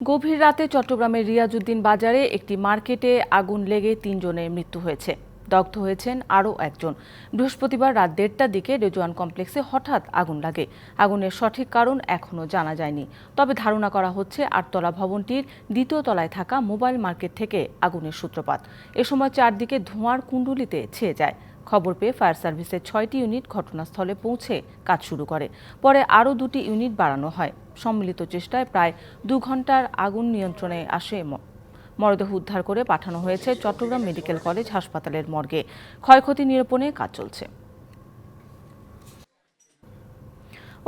গভীর রাতে চট্টগ্রামের রিয়াজুদ্দিন বাজারে একটি মার্কেটে আগুন লেগে তিনজনের মৃত্যু হয়েছে। দগ্ধ হয়েছেন আরও একজন। বৃহস্পতিবার রাত দেড়টার দিকে রেজওয়ান কমপ্লেক্সে হঠাৎ আগুন লাগে। আগুনের সঠিক কারণ এখনও জানা যায়নি। তবে ধারণা করা হচ্ছে আটতলা ভবনটির দ্বিতীয় তলায় থাকা মোবাইল মার্কেট থেকে আগুনের সূত্রপাত। এ সময় চারদিকে ধোঁয়ার কুণ্ডুলিতে ছেয়ে যায়। খবর পেয়ে ফায়ার সার্ভিসের ছয়টি ইউনিট ঘটনাস্থলে পৌঁছে কাজ শুরু করে। পরে আরও দুটি ইউনিট বাড়ানো হয়। সম্মিলিত চেষ্টায় প্রায় দু ঘণ্টার আগুন নিয়ন্ত্রণে আসে মরদেহ উদ্ধার করে পাঠানো হয়েছে চট্টগ্রাম মেডিকেল কলেজ হাসপাতালের মর্গে। ক্ষয়ক্ষতি নিরূপণে কাজ চলছে।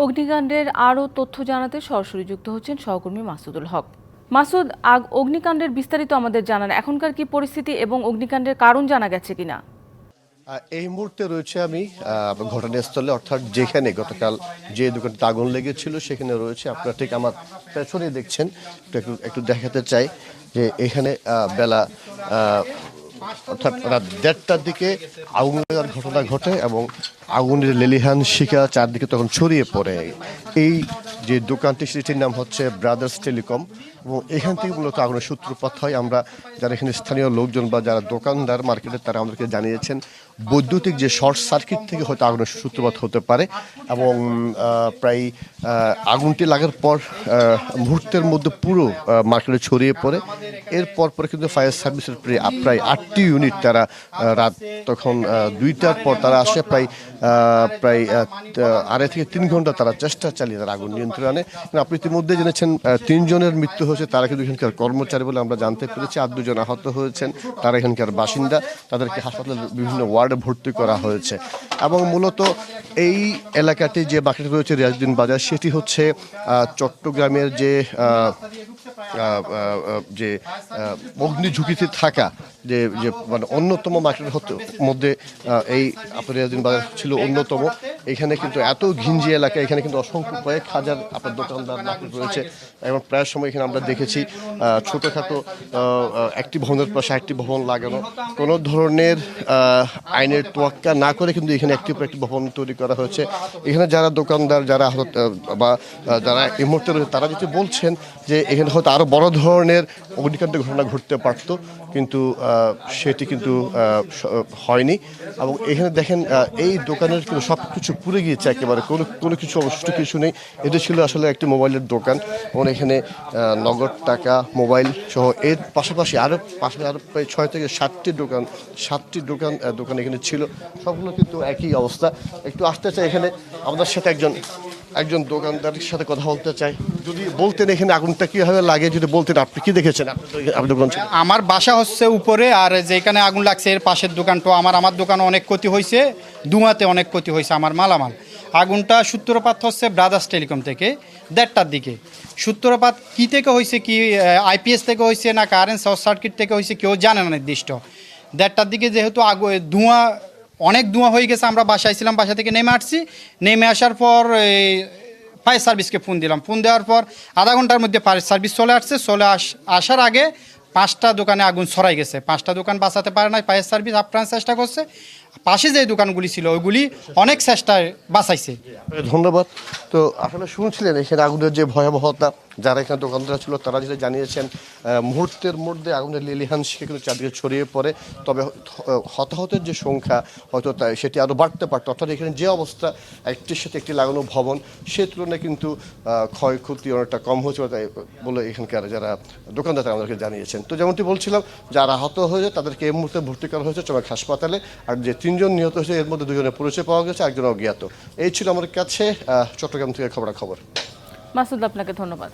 অগ্নিকাণ্ডের আরও তথ্য জানাতে সরাসরি যুক্ত হচ্ছেন সহকর্মী মাসুদুল হক। মাসুদ, আগ অগ্নিকাণ্ডের বিস্তারিত আমাদের জানান। এখনকার কি পরিস্থিতি এবং অগ্নিকাণ্ডের কারণ জানা গেছে কিনা? এই মুহূর্তে রয়েছে আমি ঘটনাস্থলে, অর্থাৎ যেখানে গতকাল যে দোকানটা আগুন লেগেছিল, সেখানে রয়েছে। আপনারা ঠিক আমার পেছনে দেখছেন। একটু একটু দেখাতে চাই যে এখানে বেলা অর্থাৎ রাত দেড়টার দিকে আগুন লাগার ঘটনা ঘটে এবং আগুনের লেলিহান শিকা চারদিকে তখন ছড়িয়ে পড়ে। এই যে দোকানটি, সেটির নাম হচ্ছে ব্রাদার্স টেলিকম এবং এখান থেকে মূলত আগুনের সূত্রপাত হয়। আমরা যারা এখানে স্থানীয় লোকজন বা যারা দোকানদার, মার্কেটে, তারা আমাদেরকে জানিয়েছেন, বৈদ্যুতিক যে শর্ট সার্কিট থেকে হয়তো আগুনের সূত্রপাত হতে পারে এবং প্রায় আগুনটি লাগার পর মুহূর্তের মধ্যে পুরো মার্কেটে ছড়িয়ে পড়ে। এরপর পরে কিন্তু ফায়ার সার্ভিসের প্রায় আটটি ইউনিট তারা রাত তখন দুইটার পর তারা আসে। প্রায় প্রায় আড়াই থেকে তিন ঘণ্টা তারা চেষ্টা চালিয়ে তারা আগুন নিয়ন্ত্রণে আপনি ইতিমধ্যে জেনেছেন তিনজনের মৃত্যু হয়েছে, তারা কিন্তু এখানকার কর্মচারী বলে আমরা জানতে পেরেছি। আর দুজন আহত হয়েছেন, তারা এখানকার বাসিন্দা। তাদেরকে হাসপাতালের বিভিন্ন ওয়ার্ডে ভর্তি করা হয়েছে। এবং মূলত এই এলাকাটি যে বাকিটা রয়েছে রিয়াজুদ্দিন বাজার, সেটি হচ্ছে চট্টগ্রামের যে যে অগ্নি ঝুঁকিতে থাকা যে যে মানে অন্যতম মার্কেটের মধ্যে এই আপনার বাজার ছিল অন্যতম। এখানে কিন্তু এত ঘিঞ্জি এলাকা, এখানে কিন্তু অসংখ্য কয়েক হাজার আপনার দোকানদার রয়েছে। এবং প্রায় সময় এখানে আমরা দেখেছি ছোটোখাটো একটি ভবনের পাশে একটি ভবন লাগানো। কোনো ধরনের আইনের তোয়াক্কা না করে কিন্তু এখানে একটি একটি ভবন তৈরি করা হয়েছে। এখানে যারা দোকানদার, যারা বা যারা এই মুহূর্তে রয়েছে, তারা যদি বলছেন যে এখানে হয়তো আরও বড় ধরনের অগ্নিকাণ্ডের ঘটনা ঘটতে পারতো, কিন্তু সেটি কিন্তু হয়নি। এবং এখানে দেখেন এই দোকানের কিন্তু সব কিছু পুড়ে গিয়েছে একেবারে। কোনো কোনো কিছু অবশিষ্ট কিছু নেই। এটা ছিল আসলে একটি মোবাইলের দোকান। এবং এখানে নগদ টাকা, মোবাইল সহ এর পাশাপাশি আরও পাশে আরও প্রায় ছয় থেকে সাতটি দোকান সাতটি দোকান দোকান এখানে ছিল। সবগুলো কিন্তু একই অবস্থা। একটু আসতে চাই এখানে। আমাদের সাথে একজন একজন দোকানদারের সাথে কথা বলতে চাই। যদি বলতেন এখানে আগুনটা কীভাবে লাগে, যদি বলতেন আপনি কি দেখেছেন? আমার বাসা হচ্ছে উপরে, আর যেখানে আগুন লাগছে, এর পাশের দোকানটা। আমার আমার দোকানে অনেক ক্ষতি হয়েছে ধুঁয়াতে অনেক ক্ষতি হয়েছে আমার মালামাল। আগুনটা সূত্রপাত হচ্ছে ব্রাদার্স টেলিকম থেকে, দেড়টার দিকে। সূত্রপাত কি থেকে হয়েছে, কি আইপিএস থেকে হয়েছে, না কারেন্ট শর্ট সার্কিট থেকে হয়েছে, কেউ জানে না নির্দিষ্ট। দেড়টার দিকে যেহেতু আগু ধোঁয়া অনেক ধোঁয়া হয়ে গেছে, আমরা বাসায় ছিলাম, বাসা থেকে নেমে আসছি। নেমে আসার পর ফায়ার সার্ভিসকে ফোন দিলাম। ফোন দেওয়ার পর আধা ঘণ্টার মধ্যে ফায়ার সার্ভিস চলে আসছে। চলে আস, আসার আগে পাঁচটা দোকানে আগুন ছড়াই গেছে। পাঁচটা দোকান বাঁচাতে পারে না ফায়ার সার্ভিস আপ্রাণ চেষ্টা করছে। পাশে যে দোকানগুলি ছিল, ওইগুলি অনেক চেষ্টায় বাঁচাইছে। ধন্যবাদ। তো আসলে শুনছিলেন এখানে আগুনের যে ভয়াবহতা, যারা এখানে দোকানদার ছিল, তারা যেটা জানিয়েছেন মুহূর্তের মধ্যে আগুনের লিলিহান শিখে কিন্তু চারদিকে ছড়িয়ে পড়ে। তবে হতাহতের যে সংখ্যা, হয়তো তাই সেটি আরও বাড়তে পারত। অর্থাৎ এখানে যে অবস্থা, একটির সাথে একটি লাগানো ভবন, সে তুলনায় কিন্তু ক্ষয়ক্ষতি অনেকটা কম হয়েছে বলে এখানকার যারা দোকানদার আমাদেরকে জানিয়েছেন। তো যেমনটি বলছিলাম, যারা আহত হয়েছে, তাদেরকে এই মুহূর্তে ভর্তি করা হয়েছে চমাক হাসপাতালে। আর যে তিনজন নিহত হয়েছে, এর মধ্যে দুজনের পরিচয় পাওয়া গেছে একজন অজ্ঞাত। এই ছিল আমার কাছে চট্টগ্রাম থেকে খবরাখবর। মাসুদ, আপনাকে ধন্যবাদ।